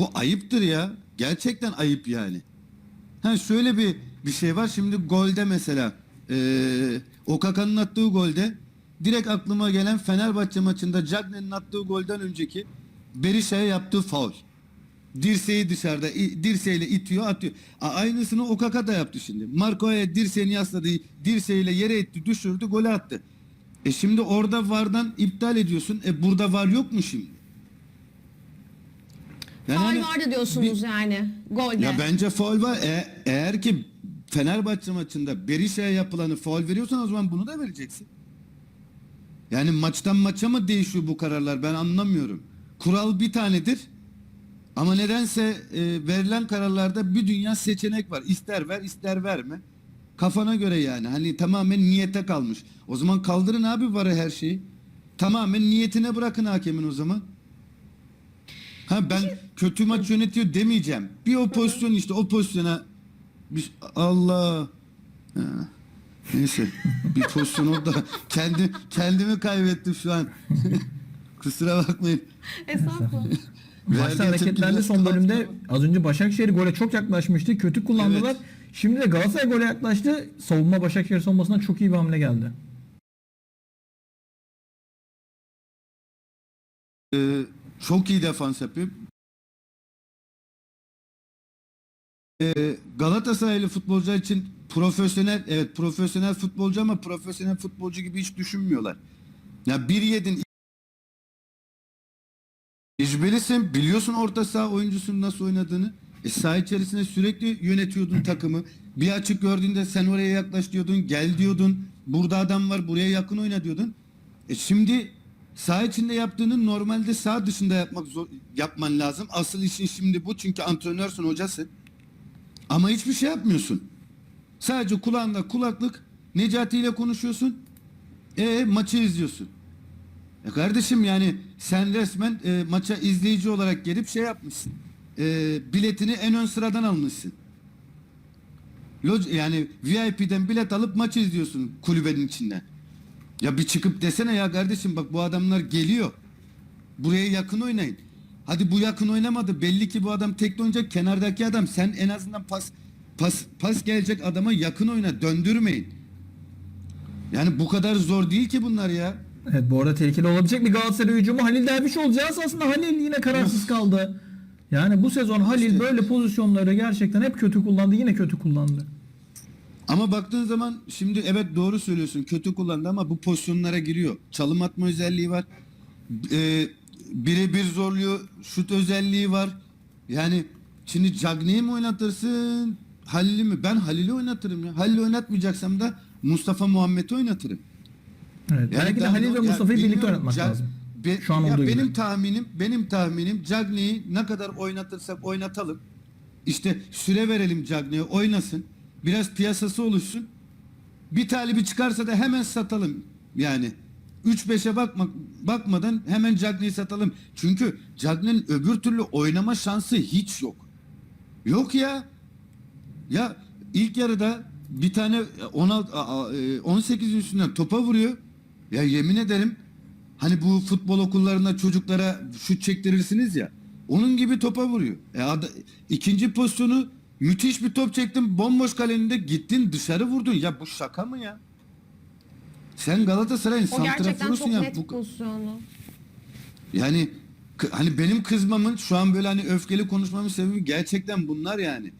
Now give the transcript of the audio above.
Bu ayıptır ya. Gerçekten ayıp yani. Ha şöyle bir bir şey var. Şimdi golde mesela eee Okaka'nın attığı golde direkt aklıma gelen Fenerbahçe maçında Cagney'in attığı golden önceki Berisha'ya yaptığı faul. Dirseği dışarıda dirseğiyle itiyor atıyor. A- aynısını Okaka da yaptı şimdi. Marco'ya dirseğini yasladı. Dirseğiyle yere etti düşürdü golü attı. E şimdi orada vardan iptal ediyorsun. E burada var yok mu şimdi? Yani Faul hani- vardı diyorsunuz yani golde. ya bence faul var. E- eğer ki Fenerbahçe maçında Berisha'ya yapılanı faul veriyorsan o zaman bunu da vereceksin. Yani maçtan maça mı değişiyor bu kararlar ben anlamıyorum. Kural bir tanedir. Ama nedense e, verilen kararlarda bir dünya seçenek var. İster ver ister verme. Kafana göre yani. Hani tamamen niyete kalmış. O zaman kaldırın abi varı her şeyi. Tamamen niyetine bırakın hakemin o zaman. Ha ben kötü maç yönetiyor demeyeceğim. Bir o pozisyon işte o pozisyona bir, Allah Ha, neyse bir pozisyon orada kendi kendimi kaybettim şu an. Kusura bakmayın. Estağfurullah. Maçta hareketlendi son bölümde. Az önce Başakşehir gole çok yaklaşmıştı. Kötü kullandılar. Evet. Şimdi de Galatasaray gole yaklaştı. Savunma Başakşehir savunmasından çok iyi bir hamle geldi. Ee, çok iyi defans yapıyor. Ee, Galatasaraylı futbolcular için profesyonel evet profesyonel futbolcu ama profesyonel futbolcu gibi hiç düşünmüyorlar. Ya bir yedin tecrübelisin biliyorsun orta saha oyuncusunun nasıl oynadığını. E, saha içerisinde sürekli yönetiyordun takımı. Bir açık gördüğünde sen oraya yaklaş diyordun, gel diyordun. Burada adam var, buraya yakın oyna diyordun. E şimdi saha içinde yaptığını normalde saha dışında yapmak zor, yapman lazım. Asıl işin şimdi bu çünkü antrenörsün, hocasın. Ama hiçbir şey yapmıyorsun. Sadece kulağında kulaklık Necati ile konuşuyorsun. E maçı izliyorsun. E kardeşim yani sen resmen e, maça izleyici olarak gelip şey yapmışsın. E, biletini en ön sıradan almışsın. Loj- yani VIP'den bilet alıp maçı izliyorsun kulübenin içinden. Ya bir çıkıp desene ya kardeşim bak bu adamlar geliyor. Buraya yakın oynayın. Hadi bu yakın oynamadı. Belli ki bu adam tek oynayacak. Kenardaki adam sen en azından pas pas pas gelecek adama yakın oyna. Döndürmeyin. Yani bu kadar zor değil ki bunlar ya. Evet bu arada tehlikeli olabilecek bir Galatasaray hücumu Halil Derviş olacağız. Aslında Halil yine kararsız kaldı. Yani bu sezon Halil İşte. böyle pozisyonları gerçekten hep kötü kullandı. Yine kötü kullandı. Ama baktığın zaman şimdi evet doğru söylüyorsun. Kötü kullandı ama bu pozisyonlara giriyor. Çalım atma özelliği var. Ee, birebir zorluyor. Şut özelliği var. Yani şimdi Cagney'i mi oynatırsın? Halil'i mi? Ben Halil'i oynatırım ya. Halil'i oynatmayacaksam da Mustafa Muhammed'i oynatırım. Evet. Belki de Halil ve Mustafa'yı birlikte oynatmak Ca- lazım. Be- Şu an ya olduğu benim gibi. tahminim, benim tahminim Cagney'i ne kadar oynatırsak oynatalım. İşte süre verelim Cagney'e oynasın. Biraz piyasası oluşsun. Bir talibi çıkarsa da hemen satalım. Yani 3-5'e bakmak bakmadan hemen Cagney'i satalım. Çünkü Cagney'in öbür türlü oynama şansı hiç yok. Yok ya. Ya ilk yarıda bir tane 16 a- a- e, 18 üstünden topa vuruyor. Ya yemin ederim hani bu futbol okullarında çocuklara şut çektirirsiniz ya. Onun gibi topa vuruyor. E ada- ikinci pozisyonu müthiş bir top çektin bomboş kaleninde gittin dışarı vurdun. Ya bu şaka mı ya? Sen Galatasaray'ın O gerçekten santraforusun ya. net Bu, pozisyonu. yani k- hani benim kızmamın şu an böyle hani öfkeli konuşmamın sebebi gerçekten bunlar yani.